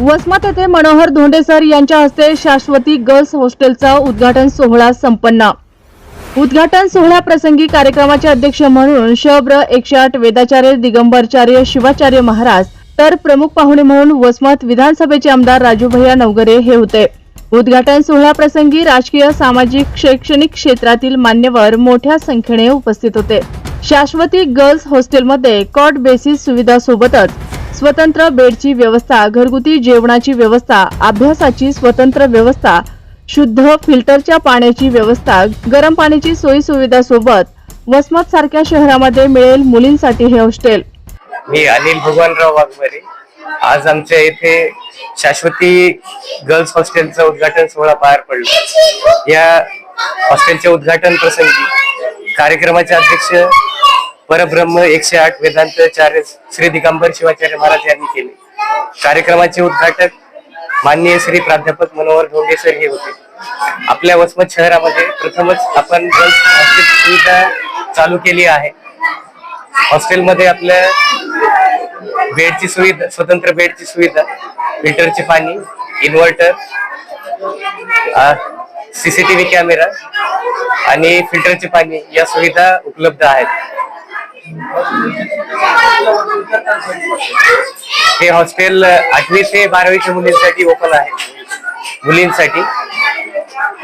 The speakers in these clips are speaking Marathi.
वसमत येथे मनोहर धोंडेसर यांच्या हस्ते शाश्वती गर्ल्स हॉस्टेलचा उद्घाटन सोहळा संपन्न. उद्घाटन सोहळ्याप्रसंगी कार्यक्रमाचे अध्यक्ष म्हणून शब्र एकशे आठ वेदाचार्य दिगंबरचार्य शिवाचार्य महाराज तर प्रमुख पाहुणे म्हणून वसमत विधानसभेचे आमदार राजूभैया नवगरे हे होते. उद्घाटन सोहळ्याप्रसंगी राजकीय सामाजिक शैक्षणिक क्षेत्रातील मान्यवर मोठ्या संख्येने उपस्थित होते. शाश्वती गर्ल्स हॉस्टेलमध्ये कॉट बेसिस सुविधासोबतच स्वतंत्र बेडची व्यवस्था घरगुती जेवणाची व्यवस्था अभ्यासाची स्वतंत्र व्यवस्था शुद्ध फिल्टरच्या पाण्याची व्यवस्था गरम पाण्याची सोयी सुविधा सोबत वसमत सारख्या शहरामध्ये मिळेल मुलींसाठी हे हॉस्टेल. मी अनिल भगवानराव वाघमारे. आज आमच्या इथे शाश्वती गर्ल्स हॉस्टेलचं उद्घाटन सोहळा पार पडला. या हॉस्टेलच्या उद्घाटन प्रसंगी कार्यक्रमाचे अध्यक्ष परब्रह्म एकशे आठ वेदांताचार्य श्री दिगंबर शिवाचार्य महाराज यांनी केले. कार्यक्रमाचे उद्घाटक माननीय श्री प्राध्यापक मनोहर धोंडे सर हे होते. आपल्या वसमत शहरामध्ये प्रथमच आपण सुविधा चालू केली आहे. हॉस्टेलमध्ये आपल्या बेडची सुविधा स्वतंत्र बेडची सुविधा फिल्टरचे पाणी इन्व्हर्टर सीसीटीव्ही कॅमेरा आणि फिल्टरचे पाणी या सुविधा उपलब्ध आहेत. हे हॉस्टेल आठवी ते बारावीच्या मुलींसाठी ओपन आहे. मुलींसाठी.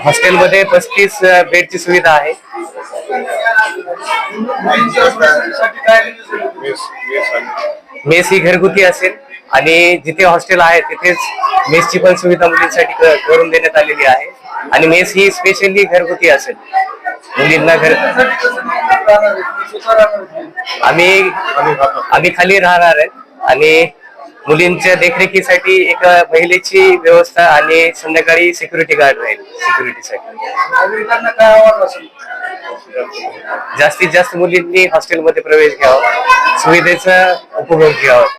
हॉस्टेलमध्ये पस्तीस बेडची सुविधा आहे. मेस ही घरगुती असेल आणि जिथे हॉस्टेल आहे तिथेच मेसची पण सुविधा मुलींसाठी करून देण्यात आलेली आहे. आणि मेस ही स्पेशली घरगुती असेल. मुलींना घर आम्ही आम्ही खाली राहणार आहे. आणि मुलींच्या देखरेखीसाठी एक महिलेची व्यवस्था आणि संध्याकाळी सिक्युरिटी गार्ड राहील सिक्युरिटीसाठी जास्तीत जास्त मुलींनी हॉस्टेलमध्ये प्रवेश घ्यावा. सुविधेचा उपभोग घ्यावा.